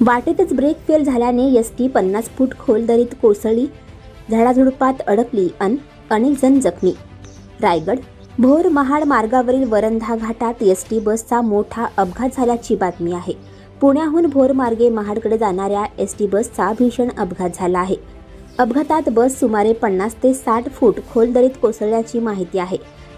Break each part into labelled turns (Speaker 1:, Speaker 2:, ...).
Speaker 1: वाटेतच brake fail झाल्याने S T पन्नास फूट खोल दरीत कोसळली. झाडाझुडपात अडकली अन अनेक जण जखमी. रायगड भोर महाड मार्गावरील वरंधा घाटात एस टी बसचा मोठा अपघात झाल्याची बातमी आहे. पुण्याहून भोर मार्गे महाडकडे जाणाऱ्या एस टी बसचा भीषण अपघात झाला आहे. अपघातात बस सुमारे पन्नास ते साठ फूट खोल दरीत कोसळल्याची माहिती आहे.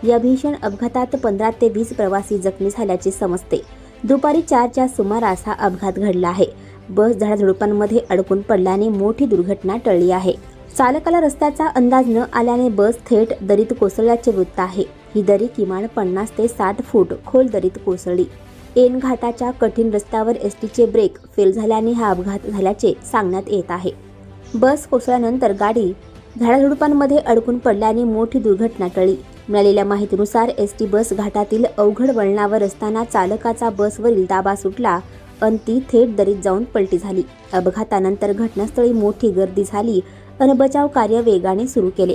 Speaker 1: या भीषण अपघातात पंधरा ते वीस प्रवासी जखमी झाल्याचे समजते. दुपारी चारच्या सुमारास हा अपघात घडला आहे. बस झाडाझुडपांमध्ये अडकून पडल्याने मोठी दुर्घटना टळली आहे. चालकाला रस्त्याचा अंदाज न आल्याने बस थेट दरीत कोसळल्याचे वृत्त आहे. ही दरी किमान पन्नास ते साठ फूट खोल दरीत कोसळली. एन घाटाच्या कठीण रस्त्यावर एस टीचे ब्रेक फेल झाल्याने हा अपघात झाल्याचे सांगण्यात येत आहे. बस कोसळल्यानंतर गाडी झाडाझुडपांमध्ये अडकून पडल्याने मोठी दुर्घटना टळली. मिळालेल्या माहितीनुसार एस टी बस घाटातील अवघड वळणावर असताना चालकाचा बसवरील ताबा सुटला अन ती थेट दरीत जाऊन पलटी झाली. अपघातानंतर घटनास्थळी मोठी गर्दी झाली अन बचाव कार्य वेगाने सुरू केले.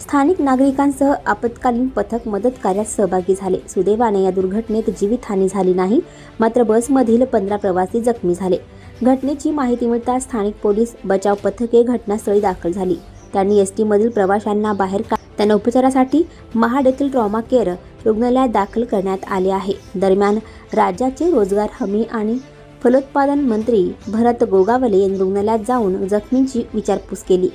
Speaker 1: स्थानिक नागरिकांसह आपत्कालीन पथक मदत कार्यात सहभागी झाले. सुदैवाने या दुर्घटनेत जीवितहानी झाली नाही मात्र बसमधील पंधरा प्रवासी जखमी झाले. घटनेची माहिती मिळताच स्थानिक पोलीस बचाव पथके घटनास्थळी दाखल झाली. त्यांनी एस टीमधील प्रवाशांना बाहेर का त्यांना उपचारासाठी महाड येथील ट्रॉमा केअर रुग्णालयात दाखल करण्यात आले आहे. दरम्यान राज्याचे रोजगार हमी आणि फलोत्पादन मंत्री भरत गोगावले यांनी रुग्णालयात जाऊन जखमींची विचारपूस केली.